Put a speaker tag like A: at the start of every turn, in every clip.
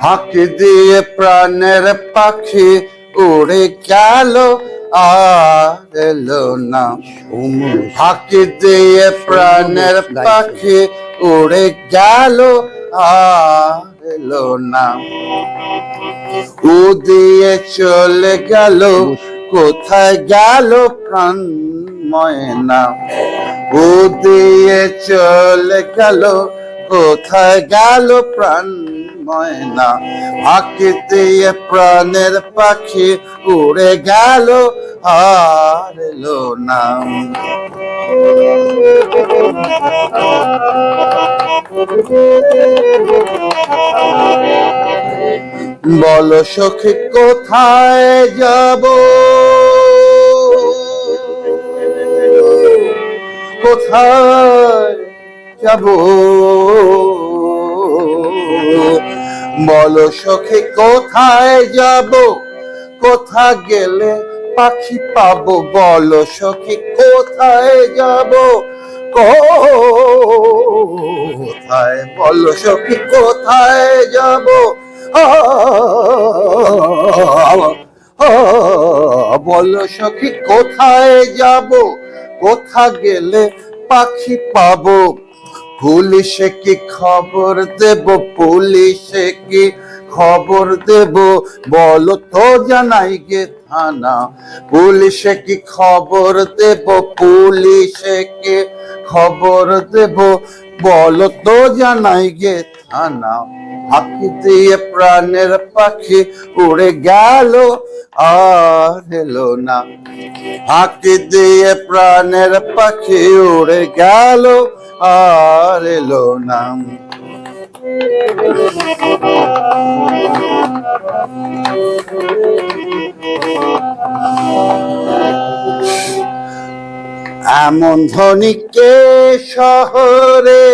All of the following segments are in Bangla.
A: ফাঁকি দিয়ে প্রাণের পাখি উড়ে গেল, আর এলো না। ফাঁকি দিয়ে প্রাণের পাখি উড়ে গেল, আর এলো না। উ দিয়ে চলে গেল, কোথায় গেল প্রাণ ময়না উ দিয়ে চলে গেল, কোথায় গেল প্রাণ ময়না দিয়ে প্রাণের পাখি উড়ে গেল আর এলো না। বলো সখী, কোথায় যাব? কোথায় যাব? বলো সখী, কোথায় যাব? কোথা গেলে পাখি পাবো? বলো সখী, কোথায় যাব? কোথায়? বলো সখী, কোথায় যাব? বলো সখী, কোথায় যাব? কোথা গেলে পাখি পাবো? পুলিশে কি খবর দেব? পুলিশে কি খবর দেব? বলো তো জানাই গে থানা। পুলিশে কি খবর দেব? পুলিশে কি খবর দেব? বলো তো জানাই গে থানা। ফাঁকি দিয়ে প্রাণের পাখি উড়ে গেল, আর এলো না। ফাঁকি দিয়ে প্রাণের পাখি উড়ে গেল আর এলো না। এমন শহরে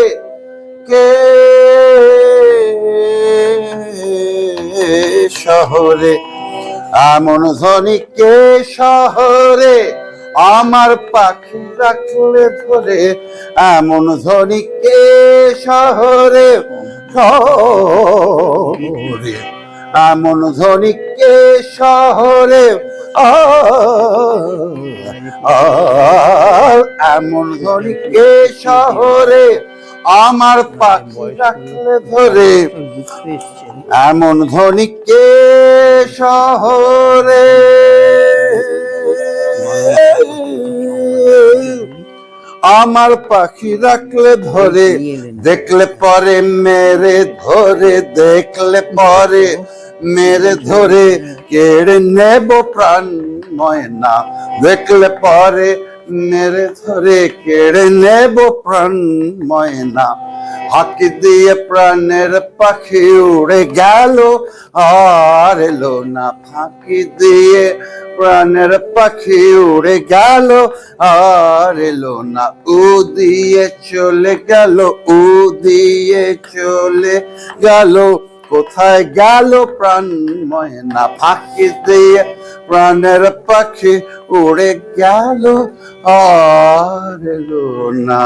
A: কে? শহরে। এমন ধনী কে শহরে আমার পাখি রাখলে ধরে, এমন ধনী কে শহরে? এমন ধনী কে শহরে? এমন ধনী কে শহরে? আমার পাখি রাখলে ধরে, এমন ধনী কে শহরে? আমার পাখি রাখলে ধরে, দেখলে পরে, মেরে ধরে, দেখলে পরে, মেরে ধরে, কেড়ে নেব প্রাণ ময়না, দেখলে পরে, মেরে ধরে, কেড়ে নেব প্রাণ ময়না। ফাঁকি দিয়ে প্রাণের পাখি উড়ে গেল। আর এলো না, ফাঁকি দিয়ে প্রাণের পাখি উড়ে গেল। আর এলো না, উ দিয়ে চলে গেল, উ দিয়ে চলে গেল। কোথায় গেল প্রাণ ময়না ফাঁকি দিয়ে প্রাণের পাখি উড়ে গেল। আর এলো না।